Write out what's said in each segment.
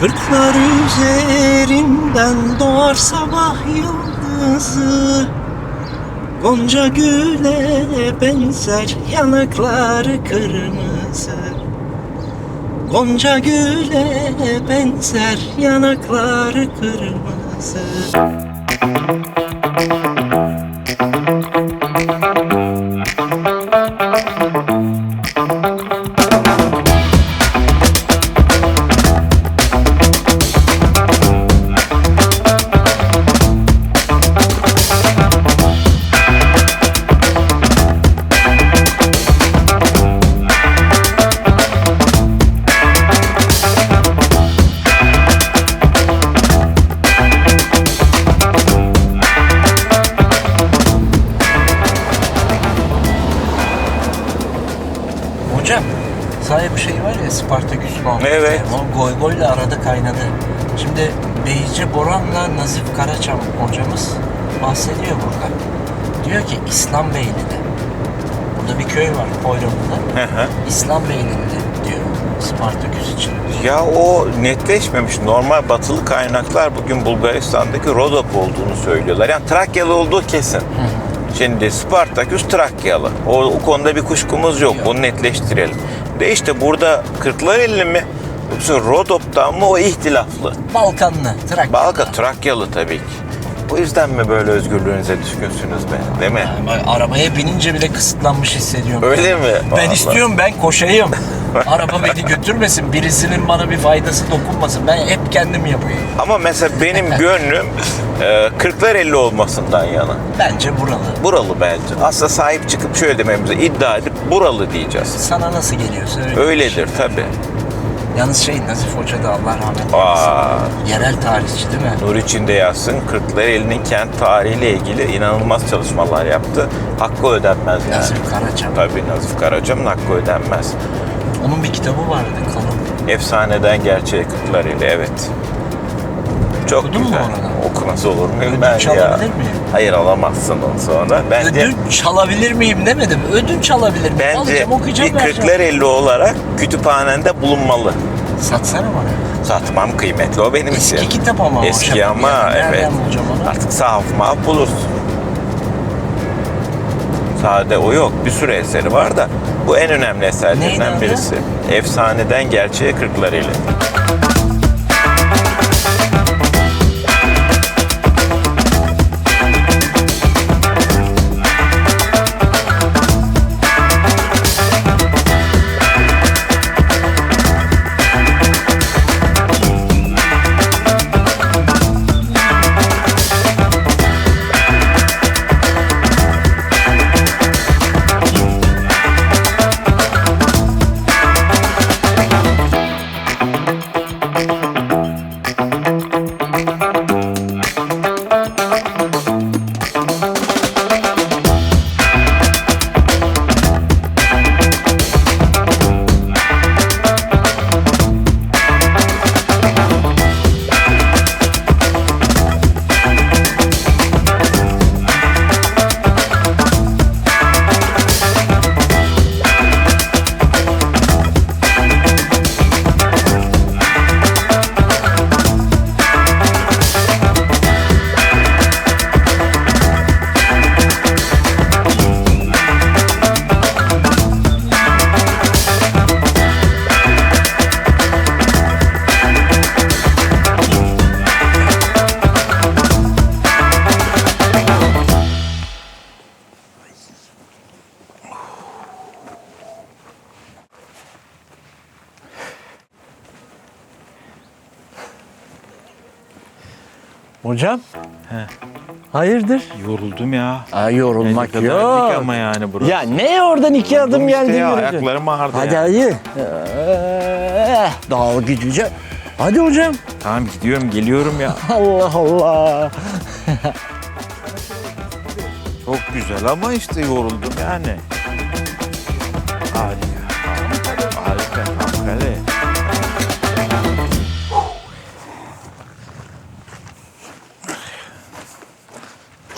Kırklar üzerinden doğar sabah yıldızı. Gonca güle benzer yanakları kırmızı. Gonca güle benzer yanakları kırmızı sahibi şey var ya Spartaküs muhabbeti. Evet. O goy goyla arada kaynadı. Şimdi Beyce Boran'la Nazif Karaçam hocamız bahsediyor burada. Diyor ki İslam Beyli'de. Burada bir köy var Poyraz'da. Hı hı. İslam Beyli'de diyor Spartaküs için. Ya o netleşmemiş. Normal batılı kaynaklar bugün Bulgaristan'daki Rodop olduğunu söylüyorlar. Yani Trakyalı olduğu kesin. Şimdi Spartaküs Trakyalı. O, o konuda bir kuşkumuz yok. Yok. Onu netleştirelim. De işte burada Kırklareli mi? Yoksa Rodop'tan mı o ihtilaflı? Balkanlı, Trakya. Balka Trakyalı tabii ki. O yüzden mi böyle özgürlüğünüze düşkünsünüz be? Değil mi? Yani arabaya binince bile kısıtlanmış hissediyorum. Öyle mi? Ben Vallahi. istiyorum ben koşayım. Araba beni götürmesin. Birisinin bana bir faydası dokunmasın. Ben hep kendim yapayım. Ama mesela benim gönlüm e, Kırklareli olmasından yana. Bence buralı. Buralı bence. Aslında sahip çıkıp şöyle dememize iddia edip buralı diyeceğiz. Sana nasıl geliyorsa öyle. Öyledir tabi. Yalnız şey Nazif Hoca da Allah rahmet eylesin. Aa, Yerel tarihçi değil mi? Nur içinde yazsın. Kırklareli'nin kent tarihiyle ilgili inanılmaz çalışmalar yaptı. Hakkı ödenmez yani. Nazif Karaçam. Tabii Nazif Karaca'nın hakkı ödenmez. Onun bir kitabı vardı kalın. Efsaneden gerçeğe Kırklareli evet. Çok Okudun mu güzel. onu? Okumaz olur muyum Ödünç ben ya? alabilir miyim? Hayır alamazsın onu sonra. Bence Ödünç alabilir miyim demedim. Ödünç alabilir miyim? bence Alacağım okuyacağım bir vereceğim. Kırklareli olarak kütüphanende bulunmalı. Satsana bana. Satmam kıymetli o benim Eski için. kitap ama Eski ama Yani evet. Artık sahaf mahaf bulursun. Sade o yok. Bir sürü eseri var da bu en önemli eserlerinden birisi. Efsaneden gerçeğe kırklarıyla. Hocam. Hayırdır? Yoruldum ya. Aa, yorulmak kadar dik ama yani burası. Ya ne oradan iki adım işte geldin ya, göreceksin. ayaklarım ağrıdı Hadi ya. hadi. Ee, Dağıl gücüce. Hadi hocam. Tamam gidiyorum geliyorum ya. Allah Allah. Çok güzel ama işte yoruldum yani.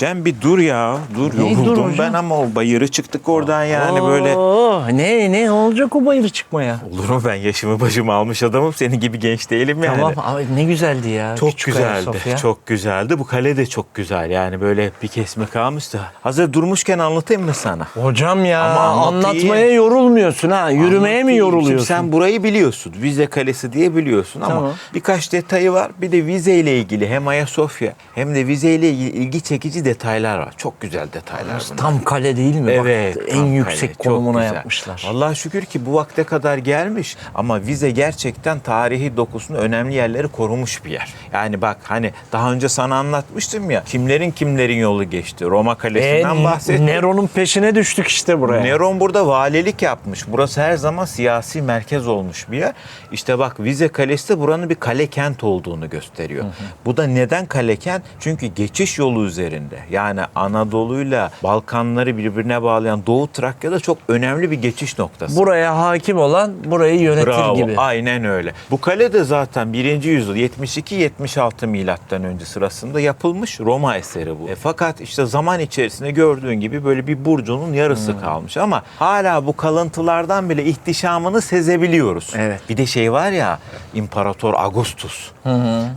Cem bir dur ya. Dur yoruldum hocam? ben ama o bayırı çıktık oradan yani böyle. Oo, ne ne olacak o bayırı çıkmaya? Olur mu ben yaşımı başımı almış adamım. Senin gibi genç değilim yani. Tamam abi ne güzeldi ya. Çok Küçük güzeldi. Ayasofya. Çok güzeldi. Bu kale de çok güzel. Yani böyle bir kesme kalmıştı. Hazır durmuşken anlatayım mı sana? Hocam ya Ama anlatayım. anlatmaya yorulmuyorsun ha. Yürümeye mi Anlatayım. yoruluyorsun? Şimdi sen burayı biliyorsun. Vize Kalesi diye biliyorsun ama Tamam. birkaç detayı var. Bir de vize ile ilgili hem Ayasofya hem de vize ile ilgili ilgi çekici detaylar var. Çok güzel detaylar bunlar. Tam kale değil mi? Evet. Bak, en yüksek kale. Çok konumuna güzel. yapmışlar. Allah'a şükür ki bu vakte kadar gelmiş ama vize gerçekten tarihi dokusunu önemli yerleri korumuş bir yer. Yani bak hani daha önce sana anlatmıştım ya kimlerin kimlerin yolu geçti. Roma Kalesi'nden E, bahsettim. Neron'un peşine düştük işte buraya. Neron burada valilik yapmış. Burası her zaman siyasi merkez olmuş bir yer. İşte bak Vize Kalesi de buranın bir kale kent olduğunu gösteriyor. Bu da neden kale kent? Çünkü geçiş yolu üzerinde. Yani Anadolu'yla Balkanları birbirine bağlayan Doğu Trakya'da çok önemli bir geçiş noktası. Buraya hakim olan burayı yönetir Bravo. gibi. Aynen öyle. Bu kale de zaten 1. yüzyıl 72-76 milattan önce sırasında yapılmış Roma eseri bu. E, fakat işte zaman içerisinde gördüğün gibi böyle bir burcunun yarısı Hmm. kalmış ama hala bu kalıntılardan bile ihtişamını sezebiliyoruz. Evet. Bir de şey var ya İmparator Augustus.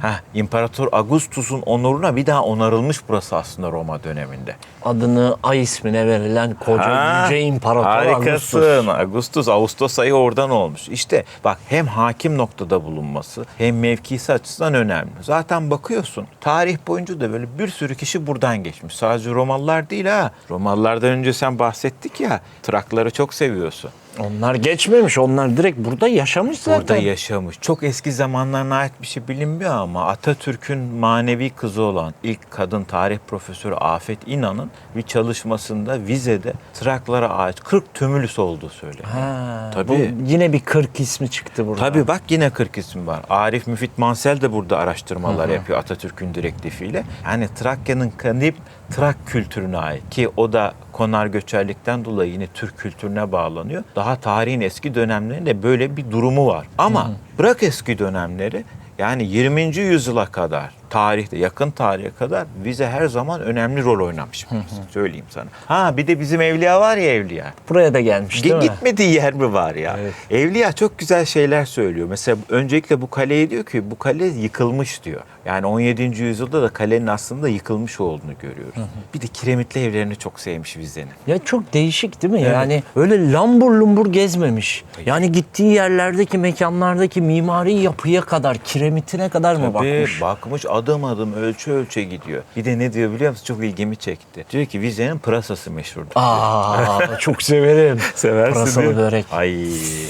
Heh, İmparator Augustus'un onuruna bir daha onarılmış burası aslında Roma döneminde. Adını ay ismine verilen koca Ha, yüce imparator Harikasın. Augustus. Ağustos, Ağustos ayı oradan olmuş. İşte bak hem hakim noktada bulunması hem mevkisi açısından önemli. Zaten bakıyorsun tarih boyunca da böyle bir sürü kişi buradan geçmiş. Sadece Romalılar değil ha. Romalılardan önce sen bahsettik ya. Trakları çok seviyorsun. Onlar geçmemiş. Onlar direkt burada yaşamış zaten. Burada yaşamış. Çok eski zamanlarına ait bir şey bilinmiyor ama Atatürk'ün manevi kızı olan ilk kadın tarih profesörü Afet İnan'ın bir çalışmasında vizede Traklara ait 40 tümülüs olduğu söyleniyor. Ha, Tabii. bu yine bir 40 ismi çıktı burada. Tabii bak yine 40 isim var. Arif Müfit Mansel de burada araştırmalar yapıyor Atatürk'ün direktifiyle. Yani Trakya'nın kanip Trak kültürüne ait ki o da konar göçerlikten dolayı yine Türk kültürüne bağlanıyor. Daha tarihin eski dönemlerinde böyle bir durumu var. Ama bırak eski dönemleri yani 20. yüzyıla kadar tarihte yakın tarihe kadar vize her zaman önemli rol oynamış. Söyleyeyim sana. Ha bir de bizim Evliya var ya Evliya. Buraya da gelmiş değil Ge- mi? Gitmediği yer mi var ya? Evet. Evliya çok güzel şeyler söylüyor. Mesela öncelikle bu kaleye diyor ki bu kale yıkılmış diyor. Yani 17. yüzyılda da kalenin aslında yıkılmış olduğunu görüyoruz. Bir de kiremitli evlerini çok sevmiş Vize'nin. Ya çok değişik değil mi? Evet. Yani öyle lambur lumbur gezmemiş. Yani gittiği yerlerdeki mekanlardaki mimari yapıya kadar, kiremitine kadar mı Tabii, bakmış? bakmış adım adım ölçü ölçü gidiyor. Bir de ne diyor biliyor musun? Çok ilgimi çekti. Diyor ki Vize'nin pırasası meşhurdur. Aa çok severim. Seversin Pırasalı değil mi? börek. Ay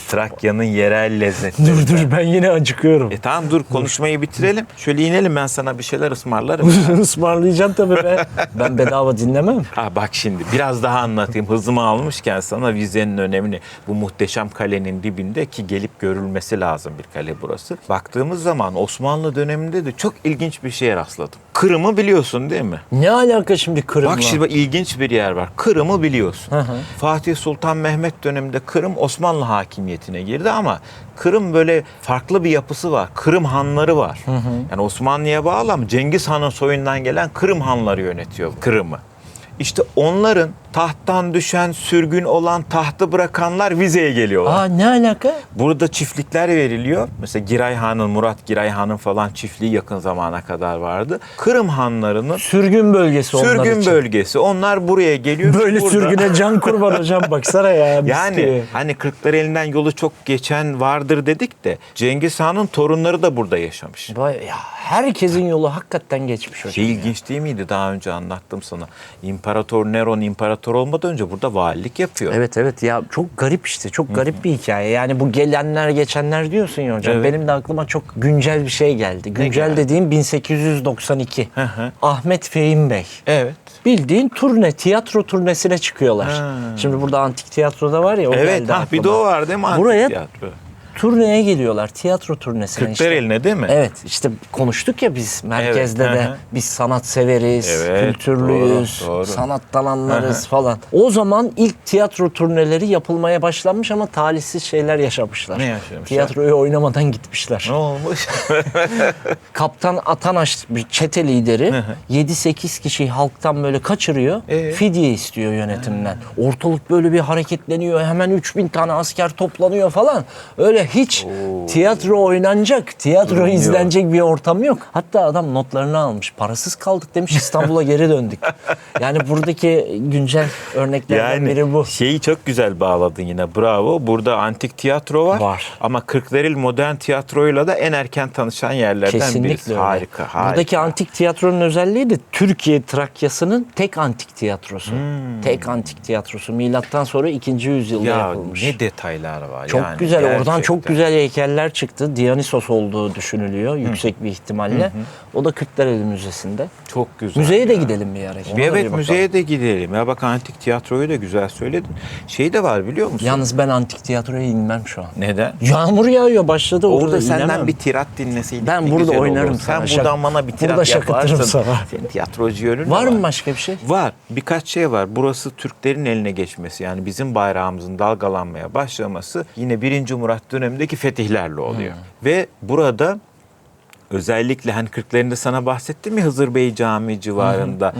Trakya'nın yerel lezzetleri. Dur dur ben yine acıkıyorum. E tamam dur konuşmayı bitirelim. Şöyle inelim ben sana bir şeyler ısmarlarım. Ismarlayacağım tabii be. Ben bedava dinlemem. Ha bak şimdi biraz daha anlatayım. Hızımı almışken sana vizenin önemini. Bu muhteşem kalenin dibinde ki gelip görülmesi lazım bir kale burası. Baktığımız zaman Osmanlı döneminde de çok ilginç bir şeye rastladım. Kırım'ı biliyorsun değil mi? Ne alaka şimdi Kırım'la? Bak şimdi bak, ilginç bir yer var. Kırım'ı biliyorsun. Hı hı. Fatih Sultan Mehmet döneminde Kırım Osmanlı hakimiyetine girdi ama Kırım böyle farklı bir yapısı var. Kırım hanları var. Yani Osmanlı'ya bağlı ama Cengiz Han'ın soyundan gelen Kırım hanları yönetiyor Kırım'ı. İşte onların tahttan düşen, sürgün olan, tahtı bırakanlar vizeye geliyorlar. Aa ne alaka? Burada çiftlikler veriliyor. Mesela Giray Han'ın, Murat Giray Han'ın falan çiftliği yakın zamana kadar vardı. Kırım hanlarının Sürgün bölgesi onlar sürgün için. bölgesi. Onlar buraya geliyor. Böyle Burada- sürgüne can kurban hocam baksana ya. mis Yani gibi. hani Kırklar elinden yolu çok geçen vardır dedik de Cengiz Han'ın torunları da burada yaşamış. Vay ya herkesin yolu hakikaten geçmiş hocam. Şey ilginç değil miydi daha önce anlattım sana. İmparator Neron imparator olmadan önce burada valilik yapıyor. Evet evet ya çok garip işte çok garip bir hikaye. Yani bu gelenler geçenler diyorsun ya hocam. Evet. Benim de aklıma çok güncel bir şey geldi. Güncel geldi? dediğim 1892. Hı hı. Ahmet Fehim Bey. Evet. Bildiğin turne, tiyatro turnesine çıkıyorlar. Ha. Şimdi burada antik tiyatroda var ya o Evet, geldi ha, bir de o var değil mi? Antik Buraya tiyatro. Turneye geliyorlar. Tiyatro turnesine işte. Kırklareli'ne değil mi? Evet işte konuştuk ya biz merkezde Evet, de hı biz sanat severiz, Evet, kültürlüyüz, doğru, doğru. sanat dalanlarız hı. falan. O zaman ilk tiyatro turneleri yapılmaya başlanmış ama talihsiz şeyler yaşamışlar. Ne yaşamışlar? Tiyatroyu oynamadan gitmişler. Ne olmuş? Kaptan Atanaş bir çete lideri 7-8 kişiyi halktan böyle kaçırıyor. Ee? Fidye istiyor yönetimden. Ortalık böyle bir hareketleniyor. Hemen 3000 tane asker toplanıyor falan. Öyle hiç tiyatro oynanacak, tiyatro Durum yok. izlenecek bir ortam yok. Hatta adam notlarını almış. Parasız kaldık demiş İstanbul'a geri döndük. Yani buradaki güncel örneklerden Yani biri bu. şeyi çok güzel bağladın yine bravo. Burada antik tiyatro var. Var. Ama Kırklareli modern tiyatroyla da en erken tanışan yerlerden Kesinlikle birisi. öyle. Harika, harika. Buradaki antik tiyatronun özelliği de Türkiye Trakyası'nın tek antik tiyatrosu. Tek antik tiyatrosu. Milattan sonra 2. yüzyılda ya yapılmış. ne detaylar var çok yani. güzel. Oradan çok gerçekten. güzel heykeller çıktı. Dionysos olduğu düşünülüyor yüksek bir ihtimalle. O da Kırklareli Müzesi'nde. Çok güzel. Müzeye de ya. gidelim bir ara. Ona Bir evet bakalım. müzeye de gidelim. Ya bak antik tiyatroyu da güzel söyledin. Şey de var biliyor musun? Yalnız ben antik tiyatroya inmem şu an. Neden? Yağmur yağıyor başladı. Orada orada senden inemem. bir tirat dinleseydik Ben ne burada güzel oynarım olurdu. sana. Sen buradan Şak- bana bir tirat Burada şakıtırım yaparsın. sana. Senin tiyatrocu yönün Var mı başka bir şey? Var. Birkaç şey var. Burası Türklerin eline geçmesi yani bizim bayrağımızın dalgalanmaya başlaması yine 1. Murat dönemindeki fetihlerle oluyor. Ve burada özellikle hani Kırklareli'nde sana bahsettim ya Hızır Bey Camii civarında.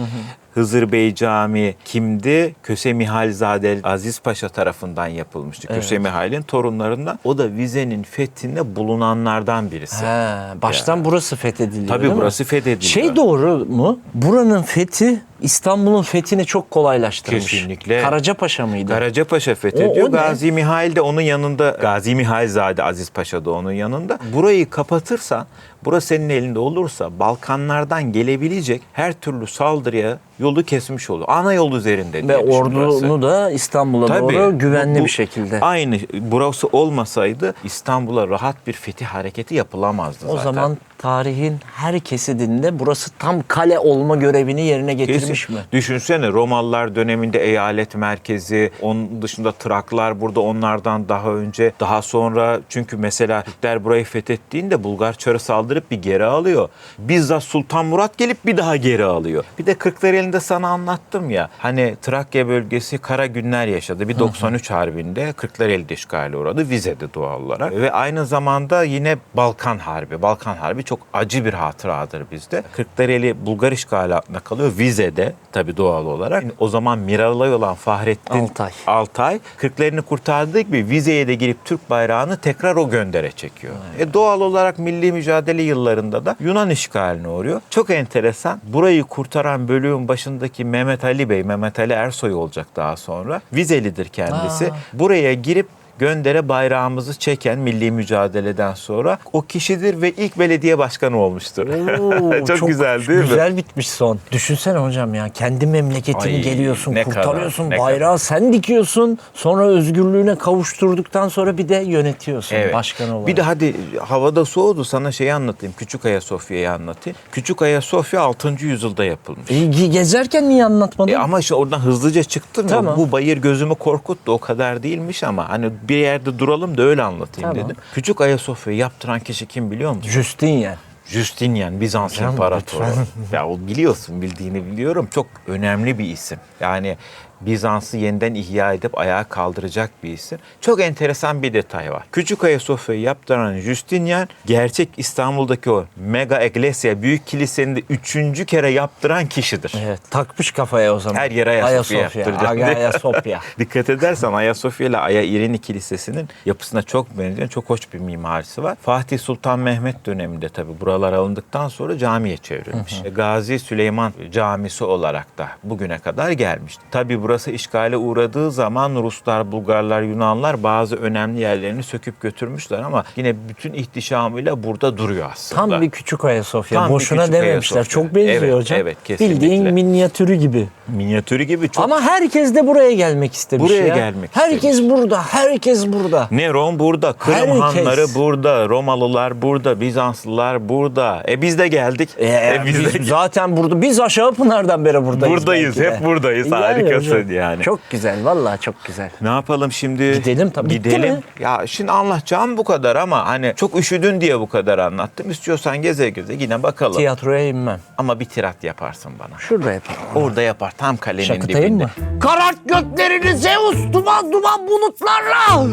Hızır Bey Camii kimdi? Köse Mihalzade Aziz Paşa tarafından yapılmıştı. Köse Mihal'in torunlarından. O da vizenin fethinde bulunanlardan birisi. He, baştan burası fethediliyor Tabii değil mi? burası fethediliyor. Şey doğru mu? Buranın fethi İstanbul'un fethini çok kolaylaştırmış. Kesinlikle. Karacapaşa mıydı? Karacapaşa fethediyor. O- o ne? Gazi Mihail de onun yanında. Gazi Mihailzade Aziz Paşa da onun yanında. Burayı kapatırsan, burası senin elinde olursa Balkanlardan gelebilecek her türlü saldırıya yolu kesmiş olur. Ana yol üzerinde Ve ordunu burası. da İstanbul'a doğru güvenli Bu- bir şekilde. Aynı burası olmasaydı İstanbul'a rahat bir fetih hareketi yapılamazdı o zaten. zaman tarihin her kesidinde burası tam kale olma görevini yerine getirmiş Kesin. mi? Düşünsene Romalılar döneminde eyalet merkezi, onun dışında Traklar burada onlardan daha önce, daha sonra çünkü mesela Hitler burayı fethettiğinde Bulgar Çarı saldırıp bir geri alıyor. Bizzat Sultan Murat gelip bir daha geri alıyor. Bir de Kırklareli'nde sana anlattım ya hani Trakya bölgesi kara günler yaşadı. Bir 93 Harbi'nde Kırklareli'de işgale uğradı. Vize'de doğal olarak. Ve aynı zamanda yine Balkan Harbi. Balkan Harbi çok acı bir hatıradır bizde. Kırklareli Bulgar işgali altında kalıyor. Vize'de tabii doğal olarak. O zaman Miralay olan Fahrettin Altay. Altay Kırklareli'ni kurtardığı gibi Vize'ye de girip Türk bayrağını tekrar o göndere çekiyor. E doğal olarak milli mücadele yıllarında da Yunan işgaline uğruyor. Çok enteresan. Burayı kurtaran bölüğün başındaki Mehmet Ali Bey, Mehmet Ali Ersoy olacak daha sonra. Vizelidir kendisi. Aa. Buraya girip göndere bayrağımızı çeken milli mücadeleden sonra o kişidir ve ilk belediye başkanı olmuştur. Oo, çok, güzel değil mi? Güzel bitmiş son. Düşünsene hocam ya kendi memleketini Ay, geliyorsun, kurtarıyorsun, kadar, bayrağı sen dikiyorsun. Sonra özgürlüğüne kavuşturduktan sonra bir de yönetiyorsun Evet. başkan olarak. Bir de hadi havada soğudu sana şeyi anlatayım. Küçük Ayasofya'yı anlatayım. Küçük Ayasofya 6. yüzyılda yapılmış. E, ge- gezerken niye anlatmadın? E ama işte oradan hızlıca çıktım ya. Tamam. Bu bayır gözümü korkuttu. O kadar değilmiş ama hani bir yerde duralım da öyle anlatayım Tamam. dedim. Küçük Ayasofya'yı yaptıran kişi kim biliyor musun? Justinian. Justinian Bizans İmparatoru. ya o biliyorsun bildiğini biliyorum. Çok önemli bir isim. Yani Bizans'ı yeniden ihya edip ayağa kaldıracak bir isim. Çok enteresan bir detay var. Küçük Ayasofya'yı yaptıran Justinian gerçek İstanbul'daki o mega eklesya büyük kilisenin de üçüncü kere yaptıran kişidir. Evet, takmış kafaya o zaman. Her yere Ayasofya yaptıracak. Aga Ayasofya. Dikkat edersen Ayasofya ile Aya İrini Kilisesi'nin yapısına çok benzeyen çok hoş bir mimarisi var. Fatih Sultan Mehmet döneminde tabii buralar alındıktan sonra camiye çevrilmiş. Gazi Süleyman Camisi olarak da bugüne kadar gelmiş. Tabii burası işgale uğradığı zaman Ruslar, Bulgarlar, Yunanlar bazı önemli yerlerini söküp götürmüşler ama yine bütün ihtişamıyla burada duruyor aslında. Tam bir küçük Ayasofya. Tam Boşuna küçük dememişler. Ayasofya. Çok benziyor Evet, hocam. evet, kesinlikle. Bildiğin minyatürü gibi. Minyatürü gibi çok Ama herkes de buraya gelmek istemiş Buraya ya. gelmek Herkes istemiş. burada. Herkes burada. Neron burada, Kırım Herkes. Hanları burada, Romalılar burada, Bizanslılar burada. E biz de geldik. Ee, E biz de zaten burada. Biz aşağı Pınar'dan beri buradayız. buradayız, de. hep buradayız. Yani Harikasın. Nasıl yani? Çok güzel vallahi çok güzel. Ne yapalım şimdi? Gidelim tabii. Gidelim. Ya şimdi anlatacağım bu kadar ama hani çok üşüdün diye bu kadar anlattım. İstiyorsan geze geze yine bakalım. Tiyatroya inmem. Ama bir tirat yaparsın bana. Şurada yapalım. Orada yapar tam kalenin Şakıtayım dibinde. mı? Karart göklerini Zeus duman duman bulutlarla.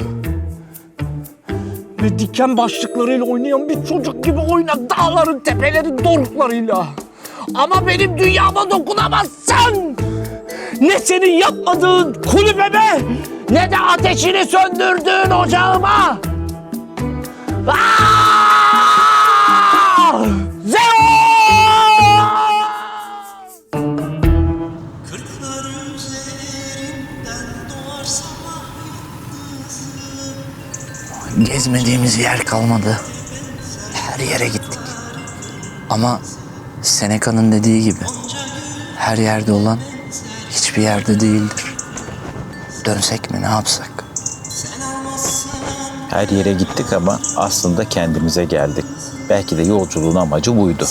Ve diken başlıklarıyla oynayan bir çocuk gibi oyna dağların tepelerin doruklarıyla. Ama benim dünyama dokunamazsın. Ne senin yapmadığın kulübeme ne de ateşini söndürdüğün ocağıma. Aa! Gezmediğimiz yer kalmadı. Her yere gittik. Ama Seneca'nın dediği gibi her yerde olan hiçbir yerde değildir. Dönsek mi ne yapsak? Her yere gittik ama aslında kendimize geldik. Belki de yolculuğun amacı buydu.